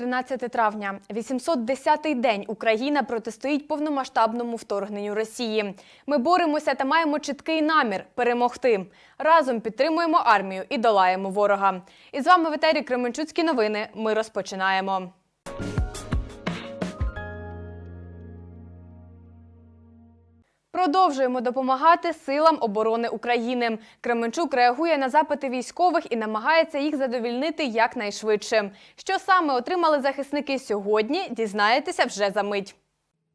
13 травня, 810-й день Україна протистоїть повномасштабному вторгненню Росії. Ми боремося та маємо чіткий намір перемогти. Разом підтримуємо армію і долаємо ворога. І з вами в етері Кременчуцькі новини. Ми розпочинаємо. Продовжуємо допомагати силам оборони України. Кременчук реагує на запити військових і намагається їх задовільнити якнайшвидше. Що саме отримали захисники сьогодні, дізнаєтеся вже за мить.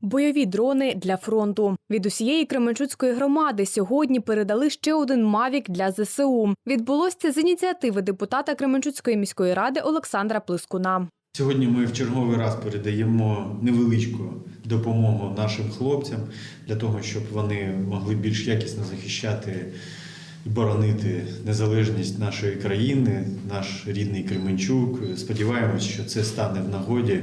Бойові дрони для фронту від усієї Кременчуцької громади сьогодні передали ще один мавік для ЗСУ. Відбулося це з ініціативи депутата Кременчуцької міської ради Олександра Плискуна. Сьогодні ми в черговий раз передаємо невеличку допомогу нашим хлопцям для того, щоб вони могли більш якісно захищати і боронити незалежність нашої країни, наш рідний Кременчук. Сподіваємось, що це стане в нагоді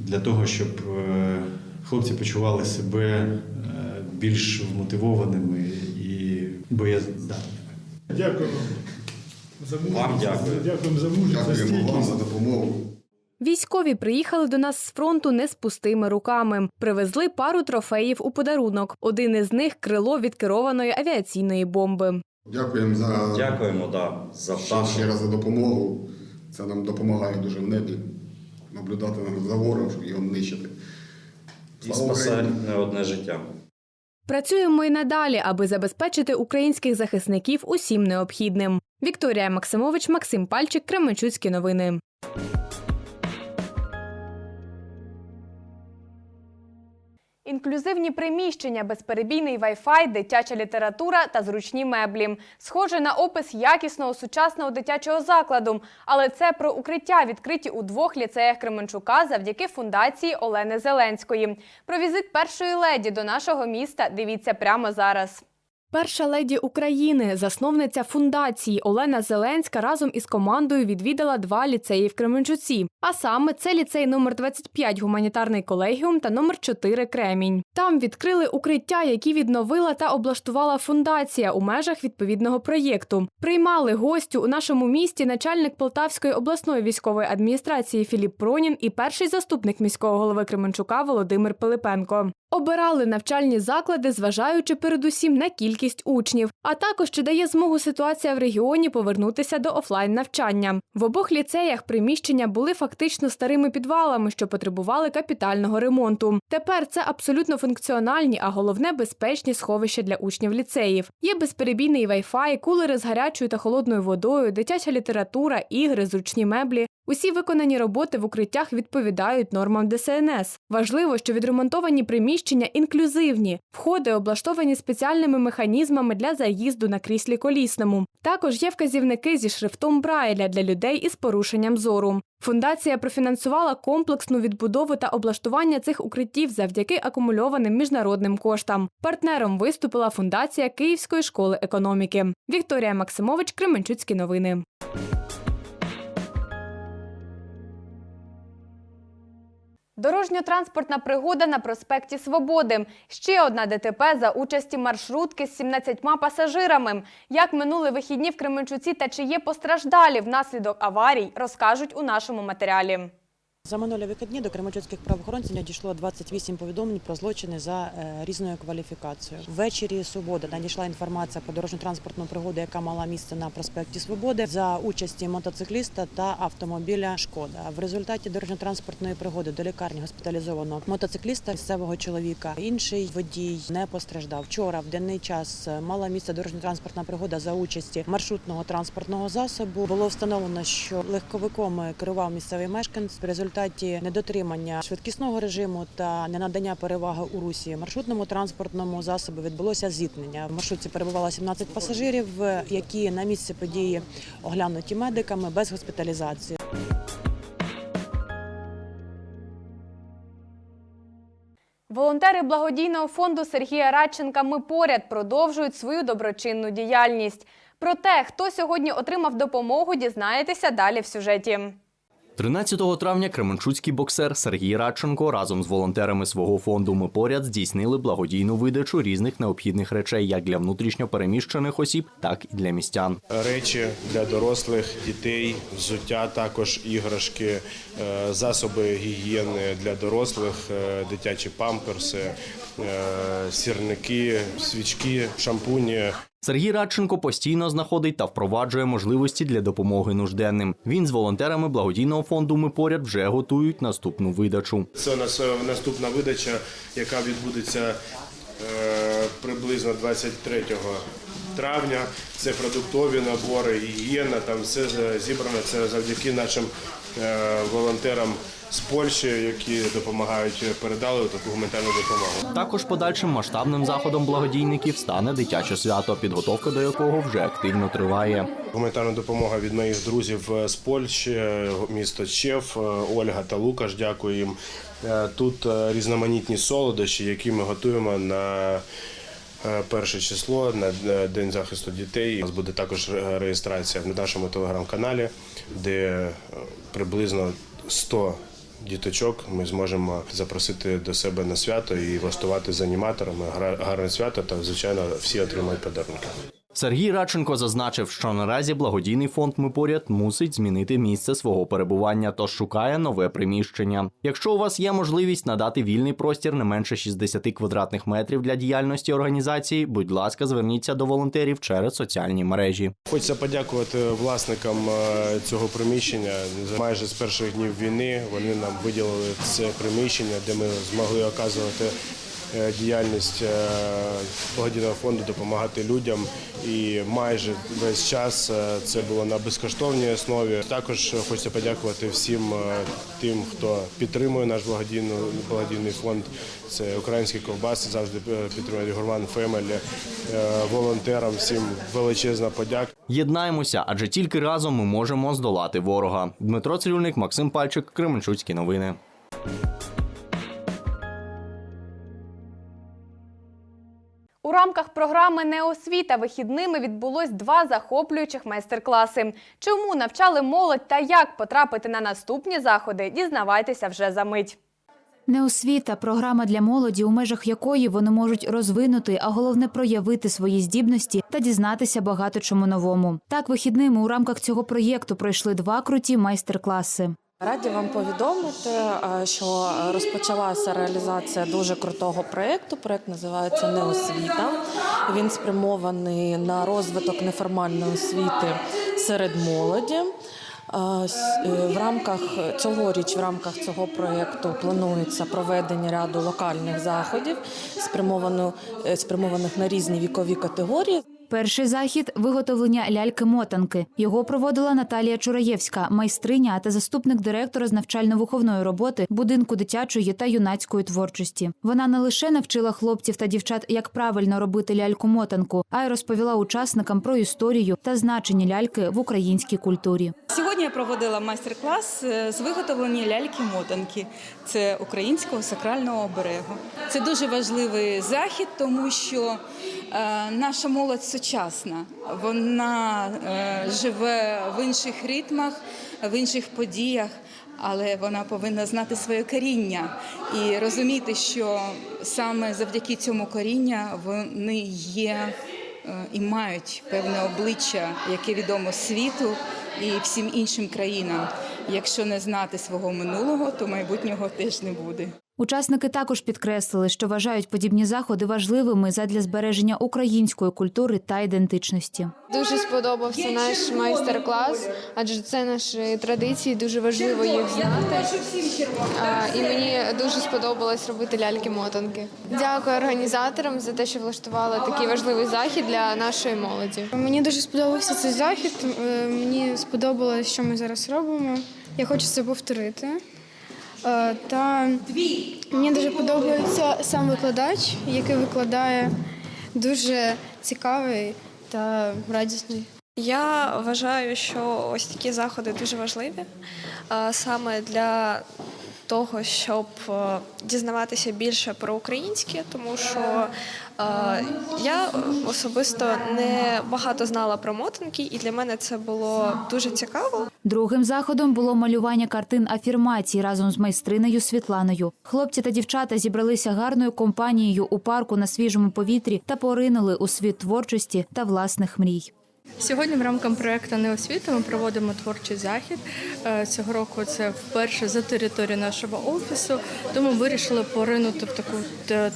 для того, щоб е, хлопці почували себе е, більш вмотивованими і боєздатними. Дякую за мужність. Вам дякую. Дякуємо за мужність, Дякуємо вам за допомогу. Військові приїхали до нас з фронту не з пустими руками. Привезли пару трофеїв у подарунок. Один із них крило від керованої авіаційної бомби. Дякуємо за Дякуємо да, за ще, ще раз за допомогу. Це нам допомагає дуже в небі наблюдати за ворогом, щоб його нищити. І спасає не одне життя. Працюємо і надалі, аби забезпечити українських захисників усім необхідним. Вікторія Максимович, Максим Пальчик, Кременчуцькі новини. Інклюзивні приміщення, безперебійний Wi-Fi, дитяча література та зручні меблі. Схоже на опис якісного сучасного дитячого закладу. Але це про укриття, відкриті у двох ліцеях Кременчука завдяки фундації Олени Зеленської. Про візит першої леді до нашого міста дивіться прямо зараз. Перша леді України, засновниця фундації Олена Зеленська разом із командою відвідала два ліцеї в Кременчуці. А саме це ліцей номер 25 гуманітарний колегіум та номер 4 Кремінь. Там відкрили укриття, які відновила та облаштувала фундація у межах відповідного проєкту. Приймали гостю у нашому місті начальник Полтавської обласної військової адміністрації Філіп Пронін і перший заступник міського голови Кременчука Володимир Пилипенко. Обирали навчальні заклади, зважаючи передусім на кількість учнів, а також чи дає змогу ситуація в регіоні повернутися до офлайн навчання. В обох ліцеях приміщення були фактично старими підвалами, що потребували капітального ремонту. Тепер це абсолютно функціональні, а головне безпечні сховища для учнів ліцеїв. Є безперебійний Wi-Fi, кулери з гарячою та холодною водою, дитяча література, ігри, зручні меблі. Усі виконані роботи в укриттях відповідають нормам ДСНС. Важливо, що відремонтовані приміщення інклюзивні, входи облаштовані спеціальними механізмами для заїзду на кріслі колісному. Також є вказівники зі шрифтом Брайля для людей із порушенням зору. Фундація профінансувала комплексну відбудову та облаштування цих укриттів завдяки акумульованим міжнародним коштам. Партнером виступила фундація Київської школи економіки. Вікторія Максимович, Кременчуцькі новини. Дорожньо-транспортна пригода на проспекті Свободи. Ще одна ДТП за участі маршрутки з 17 пасажирами. Як минули вихідні в Кременчуці та чи є постраждалі внаслідок аварій, розкажуть у нашому матеріалі. За минулі вихідні до кременчуцьких правоохоронців надійшло 28 повідомлень про злочини за е, різною кваліфікацією. Ввечері суботи надійшла інформація про дорожньо-транспортну пригоду, яка мала місце на проспекті Свободи за участі мотоцикліста та автомобіля Шкода. В результаті дорожньо-транспортної пригоди до лікарні госпіталізовано мотоцикліста місцевого чоловіка. Інший водій не постраждав. Вчора в денний час мала місце дорожньо-транспортна пригода за участі маршрутного транспортного засобу. Було встановлено, що легковиком керував місцевий мешканець. В недотримання швидкісного режиму та ненадання переваги у русі маршрутному транспортному засобу відбулося зіткнення. В маршрутці перебувало 17 пасажирів, які на місці події оглянуті медиками без госпіталізації. Волонтери благодійного фонду Сергія Радченка Ми поряд продовжують свою доброчинну діяльність. Про те, хто сьогодні отримав допомогу, дізнаєтеся далі в сюжеті. 13 травня кременчуцький боксер Сергій Радченко разом з волонтерами свого фонду Ми поряд здійснили благодійну видачу різних необхідних речей як для внутрішньо переміщених осіб, так і для містян. Речі для дорослих, дітей, взуття, також іграшки, е, засоби гігієни для дорослих, е, дитячі памперси, е, сірники, свічки, шампуні. Сергій Радченко постійно знаходить та впроваджує можливості для допомоги нужденним. Він з волонтерами благодійного фонду Ми поряд вже готують наступну видачу. Це у нас е, наступна видача, яка відбудеться е, приблизно 23 травня. Це продуктові набори, гігієна, там все е, зібрано. Це завдяки нашим волонтерам з Польщі, які допомагають, передали таку гуманітарну допомогу. Також подальшим масштабним заходом благодійників стане дитяче свято, підготовка до якого вже активно триває. Гуманітарна допомога від моїх друзів е, з Польщі, е, місто Чев, е, Ольга та Лукаш. Дякую їм. Е, Тут різноманітні солодощі, які ми готуємо на перше число, на День захисту дітей. У нас буде також реєстрація в нашому телеграм-каналі, де приблизно 100 діточок ми зможемо запросити до себе на свято і влаштувати з аніматорами гарне свято. Та звичайно всі отримають подарунки. Сергій Радченко зазначив, що наразі благодійний фонд Ми поряд мусить змінити місце свого перебування, тож шукає нове приміщення. Якщо у вас є можливість надати вільний простір не менше 60 квадратних метрів для діяльності організації, будь ласка, зверніться до волонтерів через соціальні мережі. Хочеться подякувати власникам е, цього приміщення. Майже з перших днів війни вони нам виділили це приміщення, де ми змогли оказувати діяльність е, благодійного фонду, допомагати людям. І майже весь час е, це було на безкоштовній основі. Також хочеться подякувати всім е, тим, хто підтримує наш благодійний, фонд. Це українські ковбаси завжди е, підтримують Гурман Фемелі, волонтерам. Всім величезна подяка. Єднаємося, адже тільки разом ми можемо здолати ворога. Дмитро Цирюльник, Максим Пальчик, Кременчуцькі новини. Рамках програми Неосвіта вихідними відбулось два захоплюючих майстер-класи. Чому навчали молодь та як потрапити на наступні заходи, дізнавайтеся вже за мить. Неосвіта програма для молоді, у межах якої вони можуть розвинути, а головне проявити свої здібності та дізнатися багато чому новому. Так, вихідними у рамках цього проєкту пройшли два круті майстер-класи. Раді вам повідомити, е, що розпочалася реалізація дуже крутого проєкту. Проєкт називається Неосвіта. Він спрямований на розвиток неформальної освіти серед молоді. Е, е, В рамках цьогоріч, в рамках цього проєкту планується проведення ряду локальних заходів, спрямованих на різні вікові категорії. Перший захід виготовлення ляльки-мотанки. Його проводила Наталія Чураєвська, майстриня та заступник директора з навчально-виховної роботи будинку дитячої та юнацької творчості. Вона не лише навчила хлопців та дівчат, як правильно робити ляльку-мотанку, а й розповіла учасникам про історію та значення ляльки в українській культурі. Сьогодні я проводила майстер-клас е, з виготовлення ляльки-мотанки. Це українського сакрального оберегу. Це дуже важливий захід, тому що наша молодь сучасна. Вона е, живе в інших ритмах, в інших подіях. Але вона повинна знати своє коріння і розуміти, що саме завдяки цьому коріння вони є е, і мають певне обличчя, яке відомо світу і всім іншим країнам. Якщо не знати свого минулого, то майбутнього теж не буде. Учасники також підкреслили, що вважають подібні заходи важливими задля збереження української культури та ідентичності. Дуже сподобався наш майстер-клас, адже це наші традиції, дуже важливо їх знати. А, І мені дуже сподобалось робити ляльки-мотанки. Дякую організаторам за те, що влаштували такий важливий захід для нашої молоді. Мені дуже сподобався цей захід. Мені сподобалось, що ми зараз робимо. Я хочу це повторити. Е, Та мені дуже подобається сам викладач, який викладає дуже цікавий та радісний. Я вважаю, що ось такі заходи дуже важливі саме для того, щоб е, дізнаватися більше про українське, тому що е, я особисто не багато знала про мотанки, і для мене це було дуже цікаво. Другим заходом було малювання картин афірмацій разом з майстринею Світланою. Хлопці та дівчата зібралися гарною компанією у парку на свіжому повітрі та поринули у світ творчості та власних мрій. Сьогодні в рамках проекту «Неосвіта» ми проводимо творчий захід. Е, Цього року це вперше за територією нашого офісу. Тому вирішили поринути в таку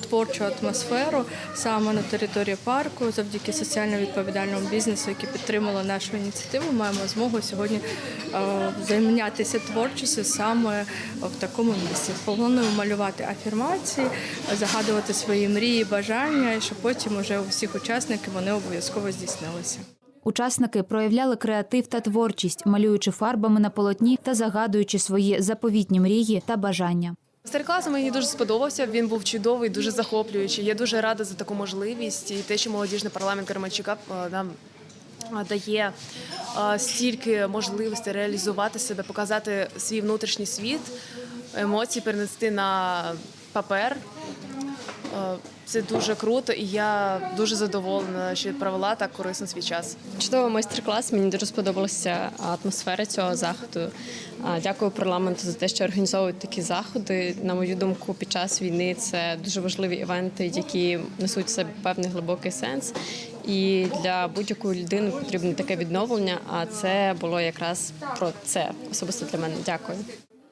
творчу атмосферу саме на території парку. Завдяки соціально відповідальному бізнесу, який підтримала нашу ініціативу, маємо змогу сьогодні е, зайнятися творчістю саме в такому місці. Плануємо малювати афірмації, загадувати свої мрії, бажання, щоб потім уже у всіх учасників вони обов'язково здійснилися. Учасники проявляли креатив та творчість, малюючи фарбами на полотні та загадуючи свої заповітні мрії та бажання. Майстер-клас мені дуже сподобався. Він був чудовий, дуже захоплюючий. Я дуже рада за таку можливість і те, що молодіжний парламент Карманчука е, нам е, дає е, стільки можливостей реалізувати себе, показати свій внутрішній світ, емоції перенести на папер. Це дуже круто, і я дуже задоволена, що провела так корисно свій час. Чудовий майстер-клас. Мені дуже сподобалася атмосфера цього заходу. Дякую парламенту за те, що організовують такі заходи. На мою думку, під час війни це дуже важливі івенти, які несуть в себе певний глибокий сенс. І для будь-якої людини потрібне таке відновлення. А це було якраз про це особисто для мене. Дякую.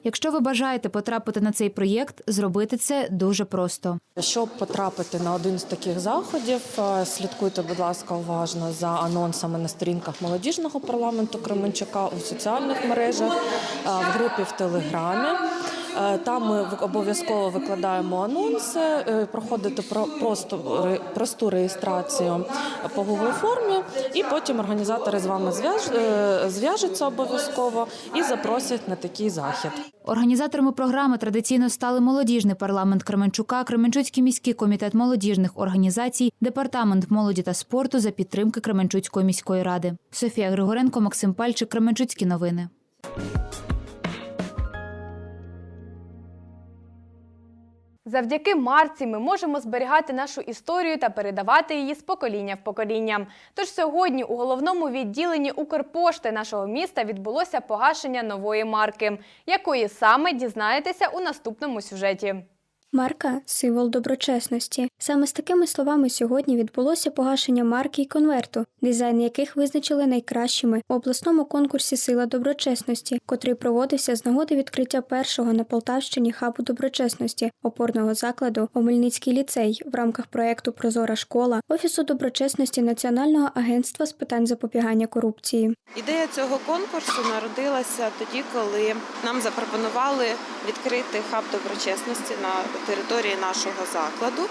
Якщо ви бажаєте потрапити на цей проєкт, зробити це дуже просто. Щоб потрапити на один з таких заходів, е, слідкуйте, будь ласка, уважно за анонсами на сторінках молодіжного парламенту Кременчука у соціальних мережах, е, в групі в Телеграмі. Е, Там ми обов'язково викладаємо анонси, е, проходите про просто просту реєстрацію по Google формі, і потім організатори з вами е, зв'яжуться обов'язково і запросять на такий захід. Організаторами програми традиційно стали молодіжний парламент Кременчука, Кременчуцький міський комітет молодіжних організацій, департамент молоді та спорту за підтримки Кременчуцької міської ради. Софія Григоренко, Максим Пальчик, Кременчуцькі новини. Завдяки марці ми можемо зберігати нашу історію та передавати її з покоління в покоління. Тож сьогодні у головному відділенні Укрпошти нашого міста відбулося погашення нової марки, якої саме дізнаєтеся у наступному сюжеті. Марка символ доброчесності. Саме з такими словами сьогодні відбулося погашення марки і конверту, дизайн яких визначили найкращими у обласному конкурсі Сила доброчесності, котрий проводився з нагоди відкриття першого на Полтавщині хабу доброчесності опорного закладу Омельницький ліцей в рамках проекту Прозора школа Офісу доброчесності Національного агентства з питань запобігання корупції. Ідея цього конкурсу народилася тоді, коли нам запропонували відкрити хаб доброчесності на території нашого закладу.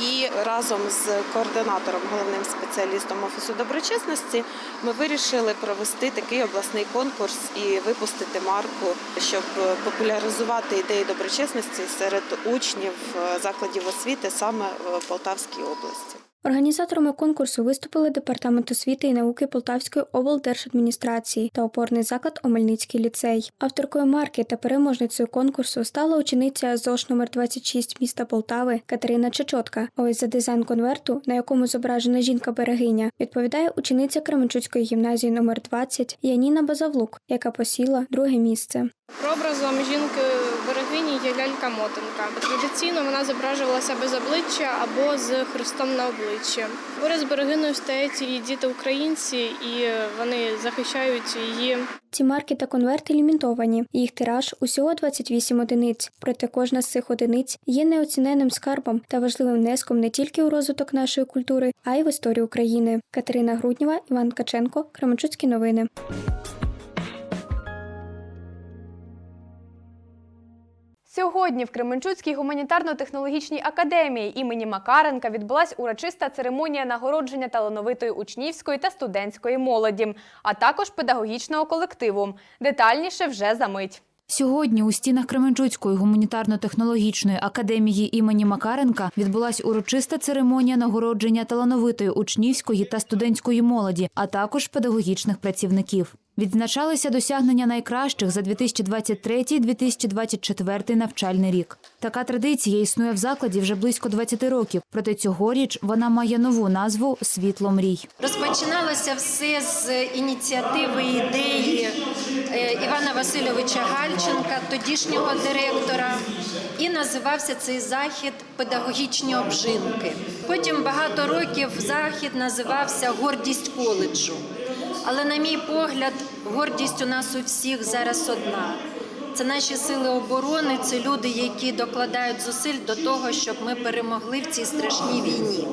І разом з координатором, головним спеціалістом офісу доброчесності, ми вирішили провести такий обласний конкурс і випустити марку, щоб популяризувати ідеї доброчесності серед учнів е, закладів освіти саме в Полтавській області. Організаторами конкурсу виступили департамент освіти і науки Полтавської облдержадміністрації та опорний заклад Омельницький ліцей. Авторкою марки та переможницею конкурсу стала учениця ЗОШ номер 26 міста Полтави Катерина Чечотка. А ось за дизайн конверту, на якому зображена жінка берегиня, відповідає учениця Кременчуцької гімназії номер 20 Яніна Базавлук, яка посіла друге місце. Образом жінки берегині є лялька-мотанка. Традиційно вона зображувалася без обличчя або з хрестом на обличчі. Поряд з берегиною стоять і діти українці, і вони захищають її. Ці марки та конверти лімітовані. Їх тираж усього 28 одиниць. Проте кожна з цих одиниць є неоціненним скарбом та важливим внеском не тільки у розвиток нашої культури, а й в історію України. Катерина Груднєва, Іван Каченко, Кременчуцькі новини. Сьогодні в Кременчуцькій гуманітарно-технологічній академії імені Макаренка відбулась урочиста церемонія нагородження талановитої учнівської та студентської молоді, а також педагогічного колективу. Детальніше вже за мить. Сьогодні у стінах Кременчуцької гуманітарно-технологічної академії імені Макаренка відбулась урочиста церемонія нагородження талановитої учнівської та студентської молоді, а також педагогічних працівників. Відзначалися досягнення найкращих за 2023-2024 навчальний рік. Така традиція існує в закладі вже близько 20 років. Проте цьогоріч вона має нову назву Світло мрій. Розпочиналося все з ініціативи ідеї е, Івана Васильовича Гальченка, тодішнього директора, і називався цей захід Педагогічні обжинки. Потім багато років захід називався Гордість коледжу. Але, на мій погляд, гордість у нас у всіх зараз одна. Це наші сили оборони, це люди, які докладають зусиль до того, щоб ми перемогли в цій страшній війні.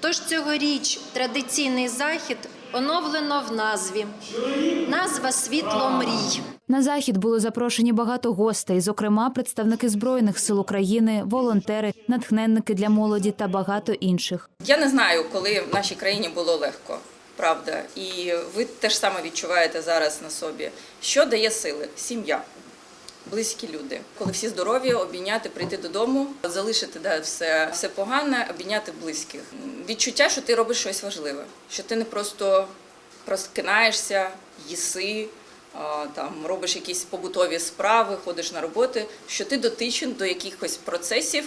Тож цьогоріч традиційний захід оновлено в назві. Назва Світло мрій. На захід були запрошені багато гостей, зокрема представники збройних сил України, волонтери, натхненники для молоді та багато інших. Я не знаю, коли в нашій країні було легко, правда. І ви теж саме відчуваєте зараз на собі, що дає сили? Сім'я. Близькі люди, коли всі здорові, обійняти, прийти додому, залишити да, все, все погане, обійняти близьких. Відчуття, що ти робиш щось важливе, що ти не просто розкинаєшся, їси, там робиш якісь побутові справи, ходиш на роботи, що ти дотичен до якихось процесів,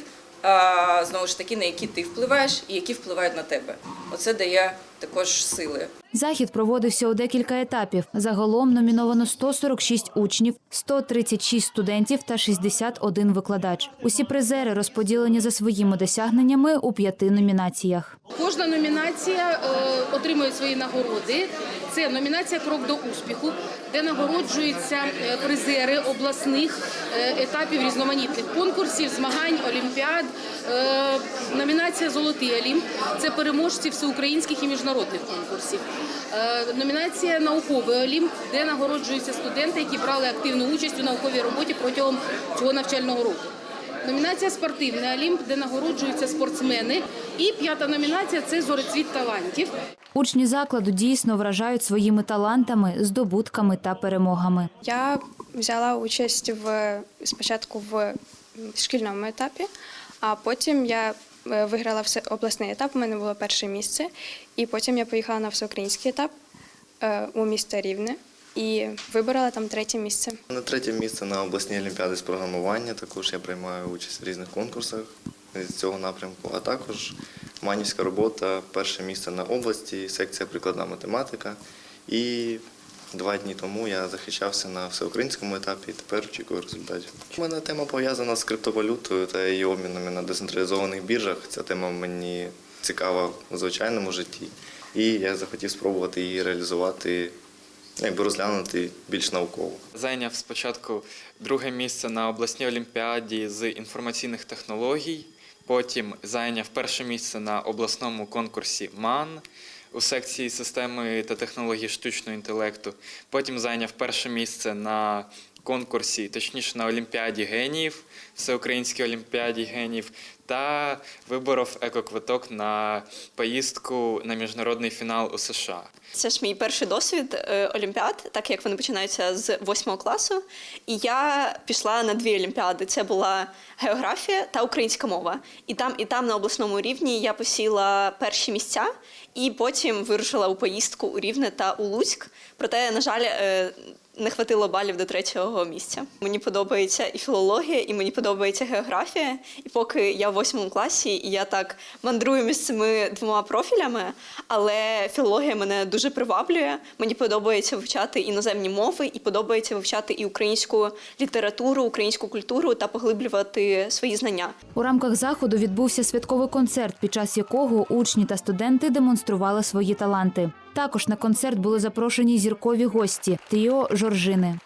знову ж таки, на які ти впливаєш і які впливають на тебе. Оце дає також сили. Захід проводився у декілька етапів. Загалом номіновано 146 учнів, 136 студентів та 61 викладач. Усі призери розподілені за своїми досягненнями у п'яти номінаціях. Кожна номінація е, отримує свої нагороди. Це номінація Крок до успіху, де нагороджуються е, призери обласних е, етапів різноманітних конкурсів, змагань, олімпіад. Е, номінація Золотий Олімп це переможці всеукраїнських і міжнародних конкурсів. Номінація Науковий Олімп, де нагороджуються студенти, які брали активну участь у науковій роботі протягом цього навчального року. Номінація Спортивний Олімп, де нагороджуються спортсмени. І п'ята номінація це зорецвіт талантів. Учні закладу дійсно вражають своїми талантами, здобутками та перемогами. Я взяла участь в спочатку в шкільному етапі, а потім я е, виграла все обласний етап. У мене було перше місце, і потім я поїхала на всеукраїнський етап е, у місто Рівне і виборола там третє місце. На третє місце на обласній олімпіаді з програмування. Також я приймаю участь в різних конкурсах з цього напрямку. А також манівська робота, перше місце на області, секція прикладна математика. І два дні тому я захищався на всеукраїнському етапі і тепер очікую результатів. У мене тема пов'язана з криптовалютою та її обмінами на децентралізованих біржах. Ця тема мені цікава у звичайному житті. І я захотів спробувати її реалізувати, якби розглянути більш науково. Зайняв спочатку друге місце на обласній олімпіаді з інформаційних технологій. Потім зайняв перше місце на обласному конкурсі МАН у секції системи та технології штучного інтелекту. Потім зайняв перше місце на конкурсі, точніше на Олімпіаді геніїв, всеукраїнській Олімпіаді геніїв, та виборов екоквиток на поїздку на міжнародний фінал у США. Це ж мій перший досвід е, олімпіад, так як вони починаються з восьмого класу. І я пішла на дві олімпіади. Це була географія та українська мова. І там, і там на обласному рівні я посіла перші місця, і потім вирушила у поїздку у Рівне та у Луцьк. Проте, на жаль, е, не хватило балів до третього місця. Мені подобається і філологія, і мені подобається географія. І поки я в восьмому класі, і я так мандрую між цими двома профілями, але філологія мене дуже приваблює. Мені подобається вивчати іноземні мови, і подобається вивчати і українську літературу, українську культуру та поглиблювати свої знання. У рамках заходу відбувся святковий концерт, під час якого учні та студенти демонстрували свої таланти. Також на концерт були запрошені зіркові гості Тріо Жоржини.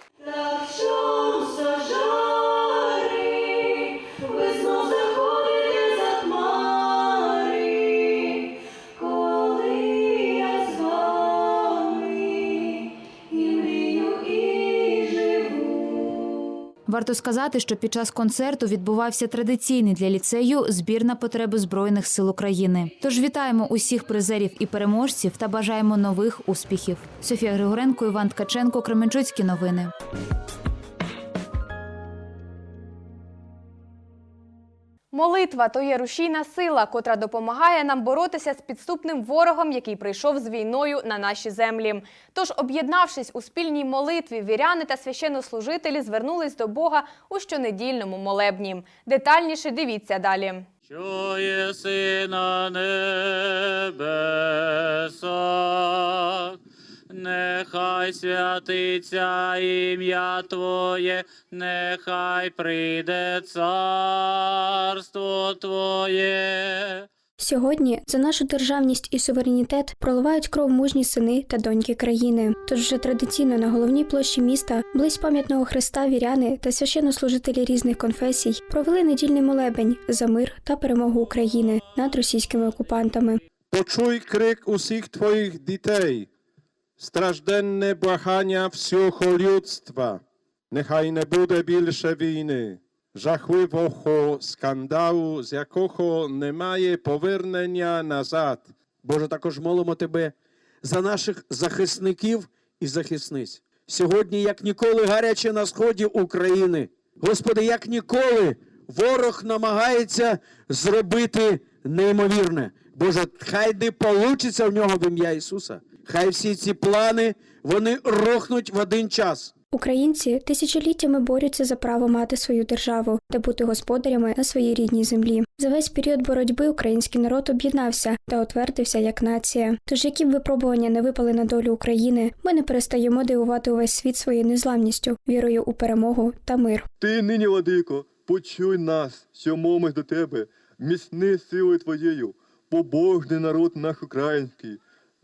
Варто сказати, що під час концерту відбувався традиційний для ліцею збір на потреби збройних сил України. Тож вітаємо усіх призерів і переможців та бажаємо нових успіхів. Софія Григоренко, Іван Ткаченко, Кременчуцькі новини. Молитва то є рушійна сила, котра допомагає нам боротися з підступним ворогом, який прийшов з війною на наші землі. Тож, об'єднавшись у спільній молитві, віряни та священнослужителі звернулись до Бога у щонедільному молебні. Детальніше дивіться далі. що єси на небесах, нехай святиться ім'я Твоє, нехай прийде царство Твоє. Сьогодні за нашу державність і суверенітет проливають кров мужні сини та доньки країни. Тож вже традиційно на головній площі міста, близь пам'ятного хреста, віряни та священнослужителі різних конфесій провели недільний молебень за мир та перемогу України над російськими окупантами. Почуй крик усіх твоїх дітей, стражденне благання всього людства. Нехай не буде більше війни, жахливого скандалу, з якого немає повернення назад. Боже, також молимо Тебе за наших захисників і захисниць. Сьогодні, як ніколи, гаряче на сході України. Господи, як ніколи, ворог намагається зробити неймовірне. Боже, хай не получиться в нього в ім'я Ісуса. Хай всі ці плани вони рухнуть в один час. Українці тисячоліттями борються за право мати свою державу та бути господарями на своїй рідній землі. За весь період боротьби український народ об'єднався та утвердився як нація. Тож, які б випробування не випали на долю України, ми не перестаємо дивувати увесь світ своєю незламністю, вірою у перемогу та мир. Ти нині, владико, почуй нас, що мовимо до тебе, міцни силою твоєю, побожний народ наш український,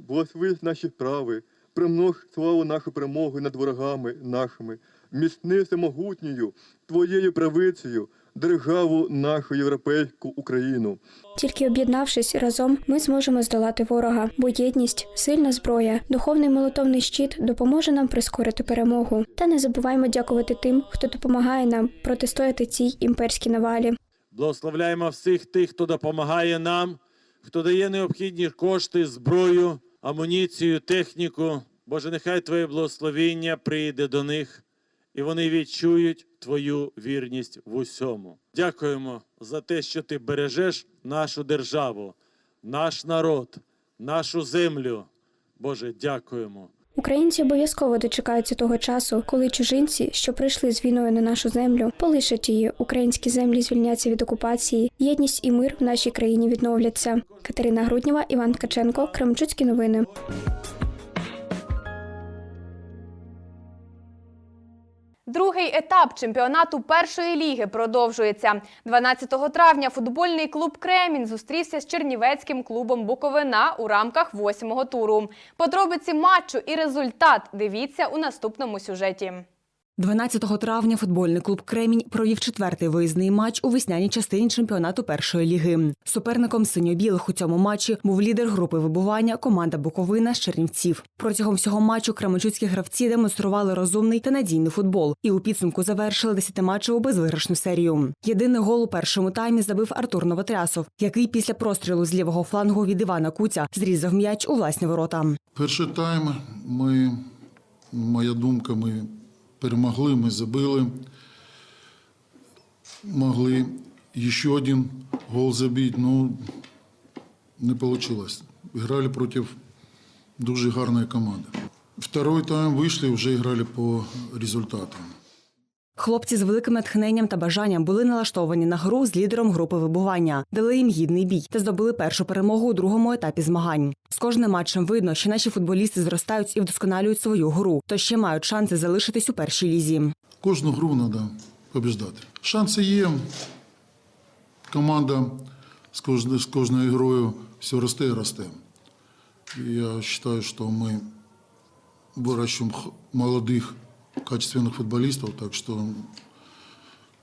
благослови наші справи, примнож славу нашу перемогу над ворогами нашими, міцни всемогутньою твоєю правицею, державу нашу європейську Україну. Тільки об'єднавшись разом, ми зможемо здолати ворога, бо єдність, сильна зброя, духовний молитовний щит допоможе нам прискорити перемогу. Та не забуваймо дякувати тим, хто допомагає нам протистояти цій імперській навалі. Благословляємо всіх тих, хто допомагає нам, хто дає необхідні кошти, зброю, амуніцію, техніку. Боже, нехай Твоє благословіння прийде до них, і вони відчують Твою вірність в усьому. Дякуємо за те, що Ти бережеш нашу державу, наш народ, нашу землю. Боже, дякуємо. Українці обов'язково дочекаються того часу, коли чужинці, що прийшли з війною на нашу землю, полишать її. Українські землі звільняться від окупації. Єдність і мир в нашій країні відновляться. Катерина Груднєва, Іван Ткаченко, Кремчуцькі новини. Другий етап чемпіонату першої ліги продовжується. 12 травня футбольний клуб Кремінь зустрівся з Чернівецьким клубом Буковина у рамках восьмого туру. Подробиці матчу і результат дивіться у наступному сюжеті. 12 травня футбольний клуб Кремінь провів четвертий виїзний матч у весняній частині чемпіонату першої ліги. Суперником синьо-білих у цьому матчі був лідер групи вибування команда Буковина з Чернівців. Протягом всього матчу кременчуцькі гравці демонстрували розумний та надійний футбол і у підсумку завершили десятиматчеву безвиграшну серію. Єдиний гол у першому таймі забив Артур Новотрясов, який після прострілу з лівого флангу від Івана Куця зрізав м'яч у власні ворота. Перший тайм ми, моя думка, ми перемогли, ми забили. Могли ще один гол забити, ну не вийшло. Грали проти дуже гарної команди. Второй тайм вийшли, вже грали по результатам. Хлопці з великим натхненням та бажанням були налаштовані на гру з лідером групи вибування, дали їм гідний бій та здобули першу перемогу у другому етапі змагань. З кожним матчем видно, що наші футболісти зростають і вдосконалюють свою гру, то ще мають шанси залишитись у першій лізі. Кожну гру треба побіждати. Шанси є. Команда з кожною, з кожною грою все росте і росте. Я вважаю, що ми вирощуємо молодих, качественных футболистов, так что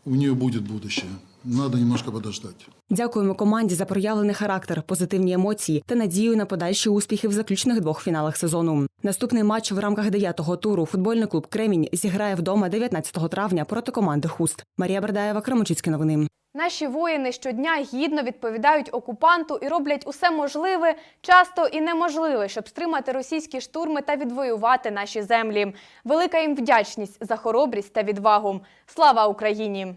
у нее будет будущее. Надо немножко подождать. Дякуємо команді за проявлений характер, позитивні емоції та надію на подальші успіхи в заключних двох фіналах сезону. Наступний матч в рамках дев'ятого туру футбольний клуб Кремінь зіграє вдома 19 травня проти команди Хуст. Марія Бердаєва, Кременчуцькі новини. Наші воїни щодня гідно відповідають окупанту і роблять усе можливе, часто і неможливе, щоб стримати російські штурми та відвоювати наші землі. Велика їм вдячність за хоробрість та відвагу. Слава Україні!